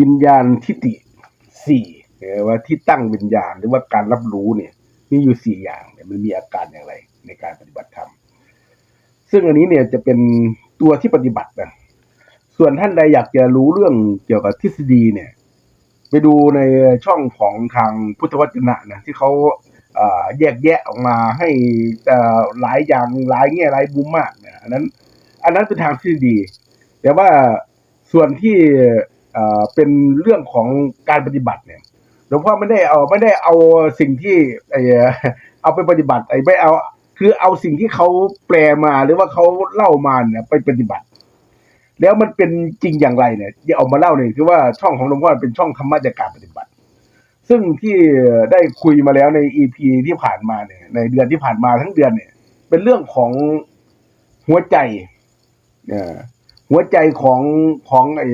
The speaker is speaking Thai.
วิญญาณทิฏฐิสี่เอ่อว่าที่ตั้งวิญญาณหรือว่าการรับรู้เนี่ย มีอยู่สี่อย่างเนี่ยมันมีอาการอย่างไร ในการปฏิบัติธรรมซึ่งอันนี้เนี่ยจะเป็นตัวที่ปฏิบัตินะส่วนท่านใดอยากจะรู้เรื่องเกี่ยวกับทฤษฎีเนี่ย ไปดูในช่องของทางพุทธวจนะนะที่เขาแยกแยะออกมาให้หลายอย่างหลายแง่หลายมุมมากนะอันนั้น อันนั้นเป็นทางทฤษฎีแต่ว่าส่วนที่ เอ่อเป็นเรื่องของการปฏิบัติเนี่ยหลวงพ่อไม่ได้เอาไม่ได้เอาสิ่งที่ไอ้เอาไปปฏิบัติไอ้ไม่เอา คือเอาสิ่งที่เขาแปลมาหรือว่าเขาเล่ามาเนี่ยไปปฏิบัติ แล้วมันเป็นจริงอย่างไรเนี่ยที่เอามาเล่าเนี่ยคือว่าช่องของหลวงพ่อเป็นช่องธรรมะจากการปฏิบัติ ซึ่งที่ได้คุยมาแล้วในอีพีที่ผ่านมาเนี่ย ในเดือนที่ผ่านมาทั้งเดือนเนี่ย เป็นเรื่องของหัวใจเอ่อหัวใจของของไอ้